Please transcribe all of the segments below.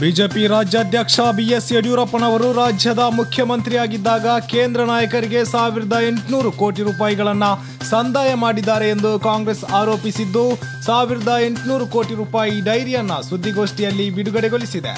BJP ರಾಜ್ಯಾಧ್ಯಕ್ಷ BS ಯಡಿಯೂರಪ್ಪನವರು ರಾಜ್ಯದ ಮುಖ್ಯಮಂತ್ರಿಯಾಗಿದ್ದಾಗ ಕೇಂದ್ರ ನಾಯಕರಿಗೆ ಸಾವಿರದ ಎಂಟುನೂರು ಕೋಟಿ ರೂಪಾಯಿಗಳನ್ನು ಸಂದಾಯ ಮಾಡಿದ್ದಾರೆ ಎಂದು ಕಾಂಗ್ರೆಸ್ ಆರೋಪಿಸಿದ್ದು, ಸಾವಿರದ ಎಂಟುನೂರು ಕೋಟಿ ರೂಪಾಯಿ ಡೈರಿಯನ್ನು ಸುದ್ದಿಗೋಷ್ಠಿಯಲ್ಲಿ ಬಿಡುಗಡೆಗೊಳಿಸಿದೆ.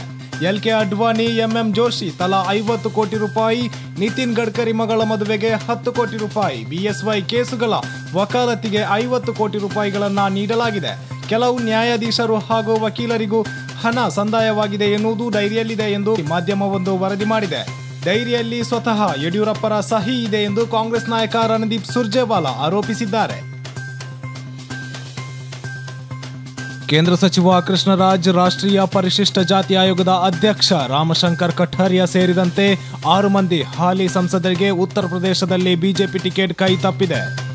L K Advani, MM Joshi ತಲಾ ಐವತ್ತು ಕೋಟಿ ರೂಪಾಯಿ, ನಿತಿನ್ ಗಡ್ಕರಿ ಮಗಳ ಮದುವೆಗೆ ಹತ್ತು ಕೋಟಿ ರೂಪಾಯಿ, ಬಿಎಸ್ವೈ ಕೇಸುಗಳ ವಕಾಲತಿಗೆ ಐವತ್ತು ಕೋಟಿ ರೂಪಾಯಿಗಳನ್ನು ನೀಡಲಾಗಿದೆ. ಕೆಲವು ನ್ಯಾಯಾಧೀಶರು ಹಾಗೂ ವಕೀಲರಿಗೂ ಹಣ ಸಂದಾಯವಾಗಿದೆ ಎನ್ನುವುದು ಡೈರಿಯಲ್ಲಿದೆ ಎಂದು ಮಾಧ್ಯಮವೊಂದು ವರದಿ ಮಾಡಿದೆ. ಡೈರಿಯಲ್ಲಿ ಸ್ವತಃ ಯಡಿಯೂರಪ್ಪರ ಸಹಿ ಇದೆ ಎಂದು ಕಾಂಗ್ರೆಸ್ ನಾಯಕ ರಣದೀಪ್ ಸುರ್ಜೇವಾಲಾ ಆರೋಪಿಸಿದ್ದಾರೆ. ಕೇಂದ್ರ ಸಚಿವ ಕೃಷ್ಣರಾಜ್ ರಾಷ್ಟ್ರೀಯ ಪರಿಶಿಷ್ಟ ಜಾತಿ ಆಯೋಗದ ಅಧ್ಯಕ್ಷ ರಾಮಶಂಕರ್ ಕಠಾರಿಯಾ ಸೇರಿದಂತೆ ಆರು ಮಂದಿ ಹಾಲಿ ಸಂಸದರಿಗೆ ಉತ್ತರ ಪ್ರದೇಶದಲ್ಲಿ ಬಿಜೆಪಿ ಟಿಕೆಟ್ ಕೈ ತಪ್ಪಿದೆ.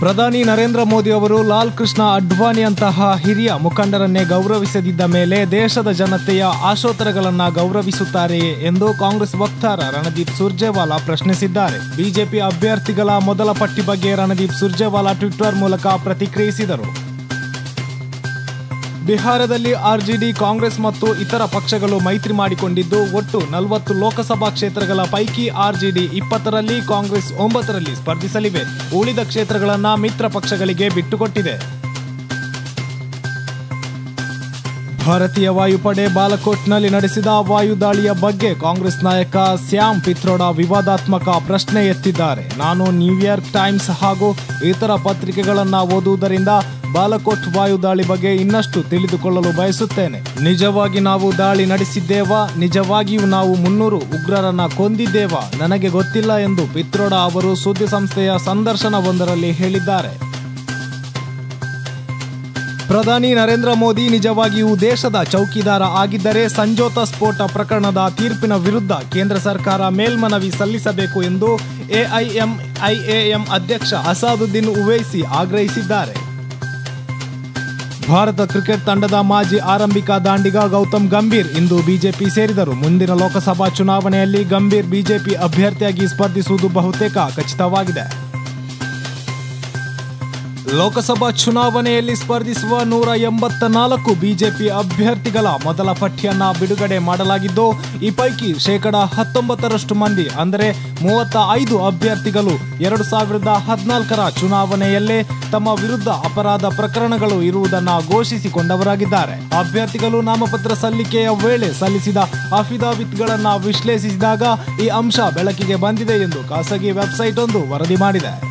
ಪ್ರಧಾನಿ ನರೇಂದ್ರ ಮೋದಿ ಅವರು ಲಾಲ್ ಕೃಷ್ಣ ಅಡ್ವಾಣಿಯಂತಹ ಹಿರಿಯ ಮುಖಂಡರನ್ನೇ ಗೌರವಿಸದಿದ್ದ ಮೇಲೆ ದೇಶದ ಜನತೆಯ ಆಶೋತ್ತರಗಳನ್ನು ಗೌರವಿಸುತ್ತಾರೆಯೇ ಎಂದು ಕಾಂಗ್ರೆಸ್ ವಕ್ತಾರ ರಣದೀಪ್ ಸುರ್ಜೇವಾಲಾ ಪ್ರಶ್ನಿಸಿದ್ದಾರೆ. ಬಿಜೆಪಿ ಅಭ್ಯರ್ಥಿಗಳ ಮೊದಲ ಪಟ್ಟಿ ಬಗ್ಗೆ ರಣದೀಪ್ ಸುರ್ಜೇವಾಲಾ ಟ್ವಿಟರ್ ಮೂಲಕ ಪ್ರತಿಕ್ರಿಯಿಸಿದರು. ಬಿಹಾರದಲ್ಲಿ ಆರ್ಜೆಡಿ, ಕಾಂಗ್ರೆಸ್ ಮತ್ತು ಇತರ ಪಕ್ಷಗಳು ಮೈತ್ರಿ ಮಾಡಿಕೊಂಡಿದ್ದು, ಒಟ್ಟು ನಲವತ್ತು ಲೋಕಸಭಾ ಕ್ಷೇತ್ರಗಳ ಪೈಕಿ ಆರ್ಜೆಡಿ ಇಪ್ಪತ್ತರಲ್ಲಿ, ಕಾಂಗ್ರೆಸ್ ಒಂಬತ್ತರಲ್ಲಿ ಸ್ಪರ್ಧಿಸಲಿವೆ. ಉಳಿದ ಕ್ಷೇತ್ರಗಳನ್ನು ಮಿತ್ರ ಪಕ್ಷಗಳಿಗೆ ಬಿಟ್ಟುಕೊಟ್ಟಿದೆ. ಭಾರತೀಯ ವಾಯುಪಡೆ ಬಾಲಕೋಟ್ನಲ್ಲಿ ನಡೆಸಿದ ವಾಯುದಾಳಿಯ ಬಗ್ಗೆ ಕಾಂಗ್ರೆಸ್ ನಾಯಕ ಸ್ಯಾಮ್ ಪಿತ್ರೋಡಾ ವಿವಾದಾತ್ಮಕ ಪ್ರಶ್ನೆ ಎತ್ತಿದ್ದಾರೆ. ನಾನು ನ್ಯೂಯಾರ್ಕ್ ಟೈಮ್ಸ್ ಹಾಗೂ ಇತರ ಪತ್ರಿಕೆಗಳನ್ನು ಓದುವುದರಿಂದ ಬಾಲಕೋಟ್ ವಾಯುದಾಳಿ ಬಗ್ಗೆ ಇನ್ನಷ್ಟು ತಿಳಿದುಕೊಳ್ಳಲು ಬಯಸುತ್ತೇನೆ. ನಿಜವಾಗಿ ನಾವು ದಾಳಿ ನಡೆಸಿದ್ದೇವಾ? ನಿಜವಾಗಿಯೂ ನಾವು ಮುನ್ನೂರು ಉಗ್ರರನ್ನ ಕೊಂದಿದ್ದೇವಾ? ನನಗೆ ಗೊತ್ತಿಲ್ಲ ಎಂದು ಪಿತ್ರೋಡಾ ಅವರು ಸುದ್ದಿಸಂಸ್ಥೆಯ ಸಂದರ್ಶನವೊಂದರಲ್ಲಿ ಹೇಳಿದ್ದಾರೆ. ಪ್ರಧಾನಿ ನರೇಂದ್ರ ಮೋದಿ ನಿಜವಾಗಿಯೂ ದೇಶದ ಚೌಕಿದಾರ ಆಗಿದ್ದರೆ ಸಂಜೋತ ಸ್ಫೋಟ ಪ್ರಕರಣದ ತೀರ್ಪಿನ ವಿರುದ್ಧ ಕೇಂದ್ರ ಸರ್ಕಾರ ಮೇಲ್ಮನವಿ ಸಲ್ಲಿಸಬೇಕು ಎಂದು ಎಐಎಂಐಎಎಂ ಅಧ್ಯಕ್ಷ ಅಸಾದುದ್ದೀನ್ ಉವೈಸಿ ಆಗ್ರಹಿಸಿದ್ದಾರೆ. ಭಾರತ ಕ್ರಿಕೆಟ್ ತಂಡದ ಮಾಜಿ ಆರಂಭಿಕ ದಾಂಡಿಗ ಗೌತಮ್ ಗಂಭೀರ್ ಇಂದು ಬಿಜೆಪಿ ಸೇರಿದರು. ಮುಂದಿನ ಲೋಕಸಭಾ ಚುನಾವಣೆಯಲ್ಲಿ ಗಂಭೀರ್ ಬಿಜೆಪಿ ಅಭ್ಯರ್ಥಿಯಾಗಿ ಸ್ಪರ್ಧಿಸುವುದು ಬಹುತೇಕ ಖಚಿತವಾಗಿದೆ. ಲೋಕಸಭಾ ಚುನಾವಣೆಯಲ್ಲಿ ಸ್ಪರ್ಧಿಸುವ ನೂರ ಎಂಬತ್ತ ನಾಲ್ಕು ಬಿಜೆಪಿ ಅಭ್ಯರ್ಥಿಗಳ ಮೊದಲ ಪಟ್ಟಿಯನ್ನ ಬಿಡುಗಡೆ ಮಾಡಲಾಗಿದ್ದು, ಈ ಪೈಕಿ ಶೇಕಡ ಹತ್ತೊಂಬತ್ತರಷ್ಟು ಮಂದಿ, ಅಂದರೆ ಮೂವತ್ತ ಐದು ಅಭ್ಯರ್ಥಿಗಳು ಎರಡು ಸಾವಿರದ ಹದಿನಾಲ್ಕರ ಚುನಾವಣೆಯಲ್ಲೇ ತಮ್ಮ ವಿರುದ್ಧ ಅಪರಾಧ ಪ್ರಕರಣಗಳು ಇರುವುದನ್ನು ಘೋಷಿಸಿಕೊಂಡವರಾಗಿದ್ದಾರೆ. ಅಭ್ಯರ್ಥಿಗಳು ನಾಮಪತ್ರ ಸಲ್ಲಿಕೆಯ ವೇಳೆ ಸಲ್ಲಿಸಿದ ಅಫಿದಾವಿತ್ಗಳನ್ನ ವಿಶ್ಲೇಷಿಸಿದಾಗ ಈ ಅಂಶ ಬೆಳಕಿಗೆ ಬಂದಿದೆ ಎಂದು ಖಾಸಗಿ ವೆಬ್ಸೈಟ್ ಒಂದು ವರದಿ ಮಾಡಿದೆ.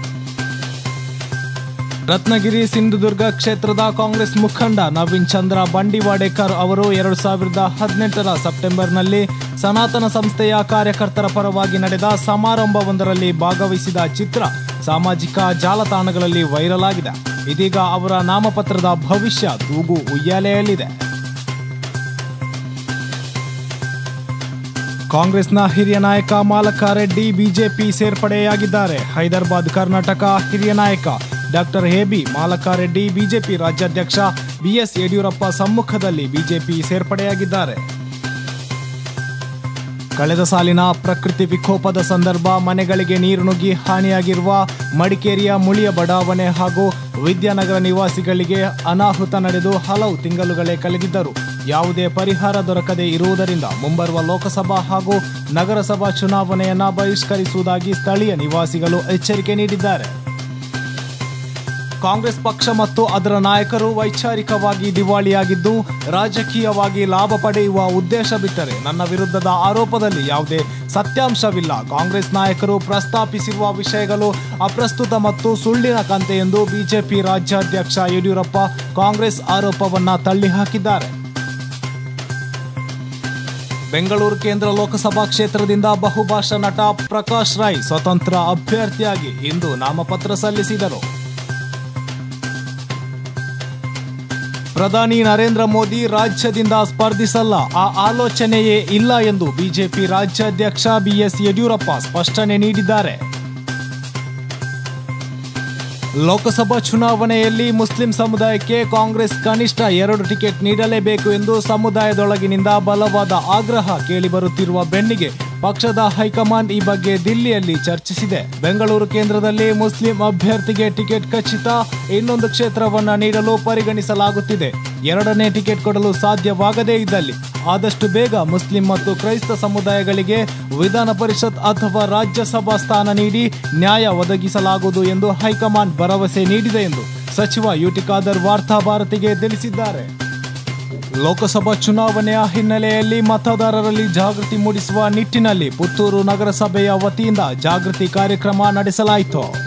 ರತ್ನಗಿರಿ ಸಿಂಧುದುರ್ಗ ಕ್ಷೇತ್ರದ ಕಾಂಗ್ರೆಸ್ ಮುಖಂಡ ನವೀನ್ ಚಂದ್ರ ಬಂಡಿವಾಡೇಕರ್ ಅವರು ಎರಡು ಸಾವಿರದ ಹದಿನೆಂಟರ ಸೆಪ್ಟೆಂಬರ್ನಲ್ಲಿ ಸನಾತನ ಸಂಸ್ಥೆಯ ಕಾರ್ಯಕರ್ತರ ಪರವಾಗಿ ನಡೆದ ಸಮಾರಂಭವೊಂದರಲ್ಲಿ ಭಾಗವಹಿಸಿದ ಚಿತ್ರ ಸಾಮಾಜಿಕ ಜಾಲತಾಣಗಳಲ್ಲಿ ವೈರಲ್ ಆಗಿದೆ. ಇದೀಗ ಅವರ ನಾಮಪತ್ರದ ಭವಿಷ್ಯ ತೂಗು ಉಯ್ಯಾಲೆಯಲ್ಲಿದೆ. ಕಾಂಗ್ರೆಸ್ನ ಹಿರಿಯ ನಾಯಕ ಮಾಲಕ ರೆಡ್ಡಿ ಬಿಜೆಪಿ ಸೇರ್ಪಡೆಯಾಗಿದ್ದಾರೆ. ಹೈದರಾಬಾದ್ ಕರ್ನಾಟಕ ಹಿರಿಯ ನಾಯಕ ಡಾಕ್ಟರ್ ಎಬಿ ಮಾಲಕಾರೆಡ್ಡಿ ಬಿಜೆಪಿ ರಾಜ್ಯಾಧ್ಯಕ್ಷ ಬಿಎಸ್ ಯಡಿಯೂರಪ್ಪ ಸಮ್ಮುಖದಲ್ಲಿ ಬಿಜೆಪಿ ಸೇರ್ಪಡೆಯಾಗಿದ್ದಾರೆ. ಕಳೆದ ಸಾಲಿನ ಪ್ರಕೃತಿ ವಿಕೋಪದ ಸಂದರ್ಭ ಮನೆಗಳಿಗೆ ನೀರು ನುಗ್ಗಿ ಹಾನಿಯಾಗಿರುವ ಮಡಿಕೇರಿಯ ಮುಳಿಯ ಬಡಾವಣೆ ಹಾಗೂ ವಿದ್ಯಾನಗರ ನಿವಾಸಿಗಳಿಗೆ ಅನಾಹುತ ನಡೆದು ಹಲವು ತಿಂಗಳುಗಳೇ ಕಳೆದಿದ್ದರು. ಯಾವುದೇ ಪರಿಹಾರ ದೊರಕದೇ ಇರುವುದರಿಂದ ಮುಂಬರುವ ಲೋಕಸಭಾ ಹಾಗೂ ನಗರಸಭಾ ಚುನಾವಣೆಯನ್ನು ಬಹಿಷ್ಕರಿಸುವುದಾಗಿ ಸ್ಥಳೀಯ ನಿವಾಸಿಗಳು ಎಚ್ಚರಿಕೆ ನೀಡಿದ್ದಾರೆ. ಕಾಂಗ್ರೆಸ್ ಪಕ್ಷ ಮತ್ತು ಅದರ ನಾಯಕರು ವೈಚಾರಿಕವಾಗಿ ದಿವಾಳಿಯಾಗಿದ್ದು, ರಾಜಕೀಯವಾಗಿ ಲಾಭ ಪಡೆಯುವ ಉದ್ದೇಶ ಬಿಟ್ಟರೆ ನನ್ನ ವಿರುದ್ಧದ ಆರೋಪದಲ್ಲಿ ಯಾವುದೇ ಸತ್ಯಾಂಶವಿಲ್ಲ. ಕಾಂಗ್ರೆಸ್ ನಾಯಕರು ಪ್ರಸ್ತಾಪಿಸಿರುವ ವಿಷಯಗಳು ಅಪ್ರಸ್ತುತ ಮತ್ತು ಸುಳ್ಳಿನ ಕಂತೆ ಎಂದು ಬಿಜೆಪಿ ರಾಜ್ಯಾಧ್ಯಕ್ಷ ಯಡಿಯೂರಪ್ಪ ಕಾಂಗ್ರೆಸ್ ಆರೋಪವನ್ನು ತಳ್ಳಿಹಾಕಿದ್ದಾರೆ. ಬೆಂಗಳೂರು ಕೇಂದ್ರ ಲೋಕಸಭಾ ಕ್ಷೇತ್ರದಿಂದ ಬಹುಭಾಷಾ ನಟ ಪ್ರಕಾಶ್ ರೈ ಸ್ವತಂತ್ರ ಅಭ್ಯರ್ಥಿಯಾಗಿ ಇಂದು ನಾಮಪತ್ರ ಸಲ್ಲಿಸಿದರು. ಪ್ರಧಾನಿ ನರೇಂದ್ರ ಮೋದಿ ರಾಜ್ಯದಿಂದ ಸ್ಪರ್ಧಿಸಲ್ಲ. ಆ ಆಲೋಚನೆಯೇ ಇಲ್ಲ ಎಂದು ಬಿಜೆಪಿ ರಾಜ್ಯಾಧ್ಯಕ್ಷ ಬಿಎಸ್ ಯಡಿಯೂರಪ್ಪ ಸ್ಪಷ್ಟನೆ ನೀಡಿದ್ದಾರೆ. ಲೋಕಸಭಾ ಚುನಾವಣೆಯಲ್ಲಿ ಮುಸ್ಲಿಂ ಸಮುದಾಯಕ್ಕೆ ಕಾಂಗ್ರೆಸ್ ಕನಿಷ್ಠ ಎರಡು ಟಿಕೆಟ್ ನೀಡಲೇಬೇಕು ಎಂದು ಸಮುದಾಯದೊಳಗಿನಿಂದ ಬಲವಾದ ಆಗ್ರಹ ಕೇಳಿಬರುತ್ತಿರುವ ಬೆನ್ನಿಗೆ ಪಕ್ಷದ ಹೈಕಮಾಂಡ್ ಈ ಬಗ್ಗೆ ದಿಲ್ಲಿಯಲ್ಲಿ ಚರ್ಚಿಸಿದೆ. ಬೆಂಗಳೂರು ಕೇಂದ್ರದಲ್ಲಿ ಮುಸ್ಲಿಂ ಅಭ್ಯರ್ಥಿಗೆ ಟಿಕೆಟ್ ಖಚಿತ, ಇನ್ನೊಂದು ಕ್ಷೇತ್ರವನ್ನು ನೀಡಲು ಪರಿಗಣಿಸಲಾಗುತ್ತಿದೆ. ಎರಡನೇ ಟಿಕೆಟ್ ಕೊಡಲು ಸಾಧ್ಯವಾಗದೇ ಇದ್ದಲ್ಲಿ, ಆದಷ್ಟು ಬೇಗ ಮುಸ್ಲಿಂ ಮತ್ತು ಕ್ರೈಸ್ತ ಸಮುದಾಯಗಳಿಗೆ ವಿಧಾನ ಪರಿಷತ್ ಅಥವಾ ರಾಜ್ಯಸಭಾ ಸ್ಥಾನ ನೀಡಿ ನ್ಯಾಯ ಒದಗಿಸಲಾಗುವುದು ಎಂದು ಹೈಕಮಾಂಡ್ ಭರವಸೆ ನೀಡಿದೆ ಎಂದು ಸಚಿವ ಯುಟಿ ಖಾದರ್ ವಾರ್ತಾ ಭಾರತಿಗೆ ತಿಳಿಸಿದ್ದಾರೆ. ಲೋಕಸಭಾ ಚುನಾವಣೆಯ ಹಿನ್ನೆಲೆಯಲ್ಲಿ ಮತದಾರರಲ್ಲಿ ಜಾಗೃತಿ ಮೂಡಿಸುವ ನಿಟ್ಟಿನಲ್ಲಿ ಪುತ್ತೂರು ನಗರಸಭೆಯ ವತಿಯಿಂದ ಜಾಗೃತಿ ಕಾರ್ಯಕ್ರಮ ನಡೆಸಲಾಯಿತು.